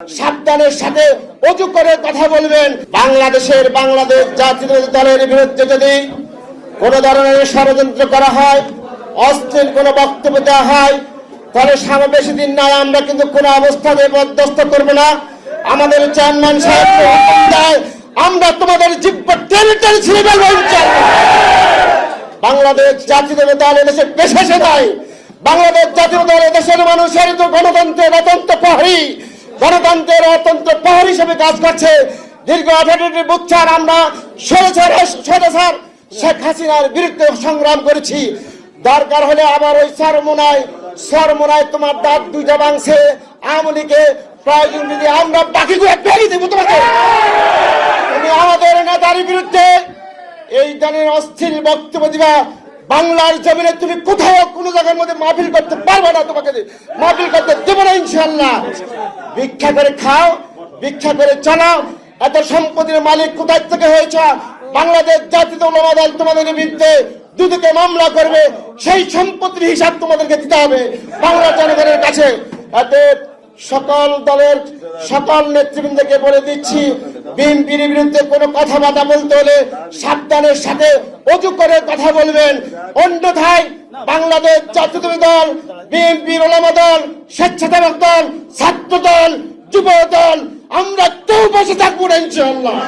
সাবধানের সাথে অজু করে কথা বলবেন। বাংলাদেশের বাংলাদেশ জাতীয় দলের বিরুদ্ধে যদি কোন ধরনের ষড়যন্ত্র করা হয় অস্থির কোন বক্তব্য দেওয়া হয়, তাহলে সামনে বেশি দিন নয়, আমরা কিন্তু কোনো অবস্থাতে বরদস্ত করব না। আমাদের চেয়ারম্যান সাহেব আমরা তোমাদের বাংলাদেশ জাতীয় দল এদেশে পেশা সেদায় বাংলাদেশ জাতীয় দল এদেশের মানুষের গণতন্ত্রের অতন্ত্র প্রহরী। গণতন্ত্রের অতন্ত্র প্রহরী হিসেবে কাজ করছে। দীর্ঘ আঠারোটি বুচ্ছার আমরা স্বৈরাচার শেখ হাসিনার বিরুদ্ধে সংগ্রাম করেছি। দরকার হলে আবার ওই সরমোনায় সরমোনায় তোমার দাঁত দুইটা বাংছে আওয়ামী লীগে প্রয়োজন যদি আমরা বাকিগুলো ফেলে দেবো তোমাকে। তুমি আমাদের নেতার বিরুদ্ধে এই ধরনের অস্থির বক্তব্য দিবা। বাংলার জমিনে তুমি কোথাও কোনো জায়গার মধ্যে মাহফিল করতে পারবে না তোমাকে মাহফিল করতে দেবো ভিক্ষা করে খাও, ভিক্ষা করে চালাও এত সম্পত্তির মালিক কোথায় থেকে হয়েছে? বাংলাদেশ জাতীয় উলামা দল তোমাদের বিরুদ্ধে দুদিকে মামলা করবে, সেই সম্পত্তির হিসাব তোমাদেরকে দিতে হবে। বাংলা জনগণের কাছে সকল দলের সকল নেতৃবৃন্দকে বলে দিচ্ছি, বিএনপির বিরুদ্ধে কোনো কথাবার্তা বলতে হলে সাবধানের সাথে অজু করে কথা বলবেন। অন্যথায় বাংলাদেশ জাতীয় দল, বিএনপির ওলামা দল, স্বেচ্ছাসেবক দল, ছাত্র দল, যুব দল, আমরা কেউ বসে থাকব না ইনশাল্লাহ